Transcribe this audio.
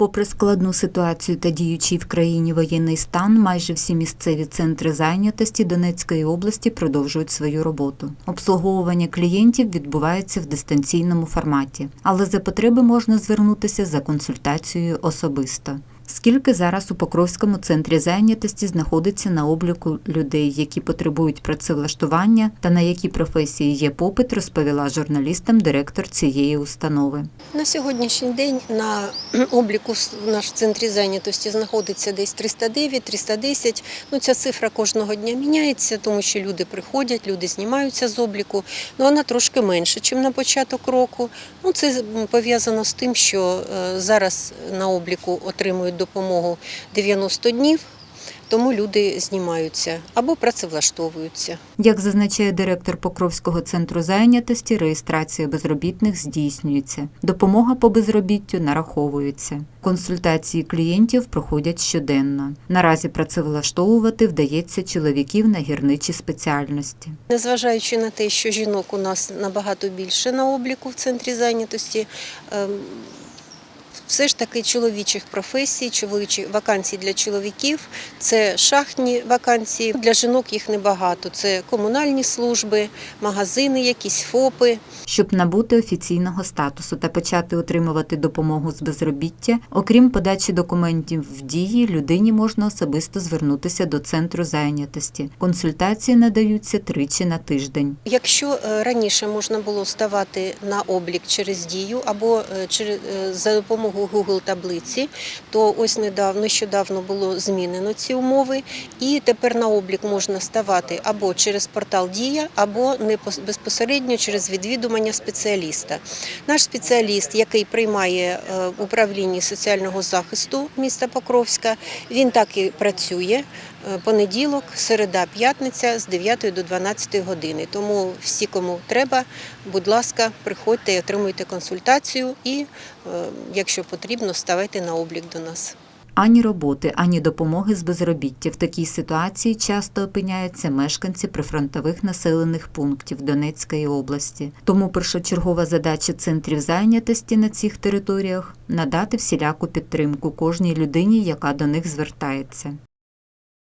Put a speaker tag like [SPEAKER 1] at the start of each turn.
[SPEAKER 1] Попри складну ситуацію та діючий в країні воєнний стан, майже всі місцеві центри зайнятості Донецької області продовжують свою роботу. Обслуговування клієнтів відбувається в дистанційному форматі, але за потреби можна звернутися за консультацією особисто. Скільки зараз у Покровському центрі зайнятості знаходиться на обліку людей, які потребують працевлаштування та на які професії є попит, розповіла журналістам директор цієї установи.
[SPEAKER 2] На сьогоднішній день на обліку в наш центрі зайнятості знаходиться десь 309-310. Ну, ця цифра кожного дня міняється, тому що люди приходять, люди знімаються з обліку. Ну, вона трошки менше, ніж на початок року. Ну, це пов'язано з тим, що е, зараз на обліку отримують допомогу 90 днів, тому люди знімаються або працевлаштовуються.
[SPEAKER 1] Як зазначає директор Покровського центру зайнятості, реєстрація безробітних здійснюється. Допомога по безробіттю нараховується. Консультації клієнтів проходять щоденно. Наразі працевлаштовувати вдається чоловіків на гірничі спеціальності.
[SPEAKER 2] Незважаючи на те, що жінок у нас набагато більше на обліку в центрі зайнятості, ем, все ж таки чоловічих професій, чоловічі вакансій для чоловіків це шахтні вакансії. Для жінок їх небагато. Це комунальні служби, магазини, якісь ФОПи.
[SPEAKER 1] Щоб набути офіційного статусу та почати отримувати допомогу з безробіття, окрім подачі документів в дії, людині можна особисто звернутися до центру зайнятості. Консультації надаються тричі на тиждень.
[SPEAKER 2] Якщо е, раніше можна було ставати на облік через дію або е, через за допомогою Google таблиці, то ось недавно нещодавно було змінено ці умови, і тепер на облік можна ставати або через портал Дія, або безпосередньо через відвідування спеціаліста. Наш спеціаліст, який приймає е, в управлінні соціального захисту міста Покровська, він так і працює. Е, Понеділок, середа, п'ятниця з 9 до 12 години. Тому всі, кому треба, будь ласка, приходьте і отримуйте консультацію. І, е, якщо потрібно, ставайте на облік до нас.
[SPEAKER 1] Ані роботи, ані допомоги з безробіття в такій ситуації часто опиняються мешканці прифронтових населених пунктів Донецької області. Тому першочергова задача центрів зайнятості на цих територіях надати всіляку підтримку кожній людині, яка до них звертається.